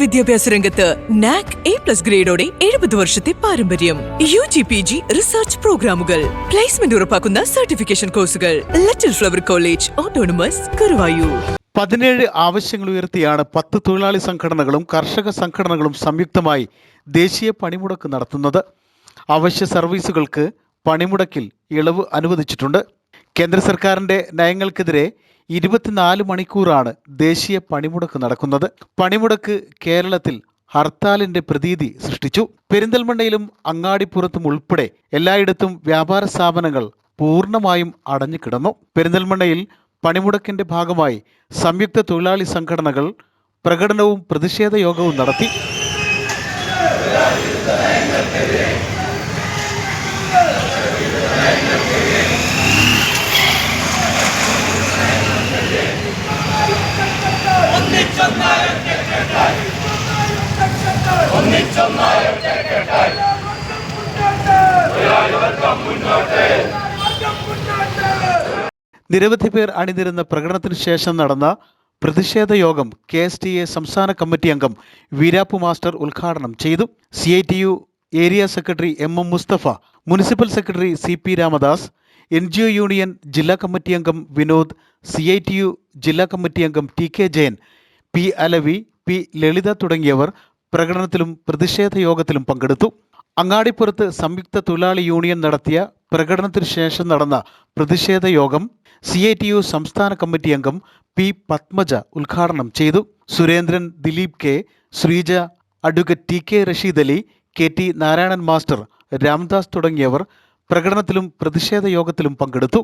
വിദ്യാഭ്യാസ രംഗത്ത് NAAC A plus ഗ്രേഡോടെ എഴുപത് വർഷത്തെ പാരമ്പര്യം. U G P G research പ്രോഗ്രാമുകൾ പ്ലേസ്മെന്റ് ഉറപ്പാക്കുന്ന സർട്ടിഫിക്കേഷൻ കോഴ്സുകൾ little flower college autonomous Karuvayur പതിനേഴ് ആവശ്യങ്ങൾ ഉയർത്തിയാണ് പത്ത് തൊഴിലാളി സംഘടനകളും കർഷക സംഘടനകളും സംയുക്തമായി ദേശീയ പണിമുടക്ക് നടത്തുന്നത്. അവശ്യ സർവീസുകൾക്ക് പണിമുടക്കിൽ ഇളവ് അനുവദിച്ചിട്ടുണ്ട്. കേന്ദ്ര സർക്കാരിന്റെ നയങ്ങൾക്കെതിരെ ഇരുപത്തിനാല് മണിക്കൂറാണ് ദേശീയ പണിമുടക്ക് നടക്കുന്നത്. പണിമുടക്ക് കേരളത്തിൽ ഹർത്താലിന്റെ പ്രതീതി സൃഷ്ടിച്ചു. പെരിന്തൽമണ്ണയിലും അങ്ങാടിപ്പുറത്തും ഉൾപ്പെടെ എല്ലായിടത്തും വ്യാപാര സ്ഥാപനങ്ങൾ പൂർണമായും അടഞ്ഞുകിടന്നു പെരിന്തൽമണ്ണയിൽ പണിമുടക്കിന്റെ ഭാഗമായി സംയുക്ത തൊഴിലാളി സംഘടനകൾ പ്രകടനവും പ്രതിഷേധ യോഗവും നടത്തി. നിരവധി പേർ അണിനിരുന്ന പ്രകടനത്തിന് ശേഷം നടന്ന പ്രതിഷേധ യോഗം കെ എസ് ടി എ സംസ്ഥാന കമ്മിറ്റി അംഗം വീരാപ്പു മാസ്റ്റർ ഉദ്ഘാടനം ചെയ്തു. C I T U area secretary M M Mustafa municipal secretary C P Ramadas N G O union ജില്ലാ കമ്മിറ്റി അംഗം Vinod C I T U ജില്ലാ കമ്മിറ്റി അംഗം T K Jayan P Alavi P Lalitha തുടങ്ങിയവർ പ്രകടനത്തിലും പ്രതിഷേധ യോഗത്തിലും പങ്കെടുത്തു. അങ്ങാടിപ്പുറത്ത് സംയുക്ത തൊഴിലാളി യൂണിയൻ നടത്തിയ പ്രകടനത്തിനു ശേഷം നടന്ന പ്രതിഷേധ യോഗം സി ഐ ടി യു സംസ്ഥാന കമ്മിറ്റി അംഗം പി പത്മജ ഉദ്ഘാടനം ചെയ്തു. Surendran Dileep K Sreeja advocate T K Rasheed Ali K T Narayanan master Ramdas തുടങ്ങിയവർ പ്രകടനത്തിലും പ്രതിഷേധ യോഗത്തിലും പങ്കെടുത്തു.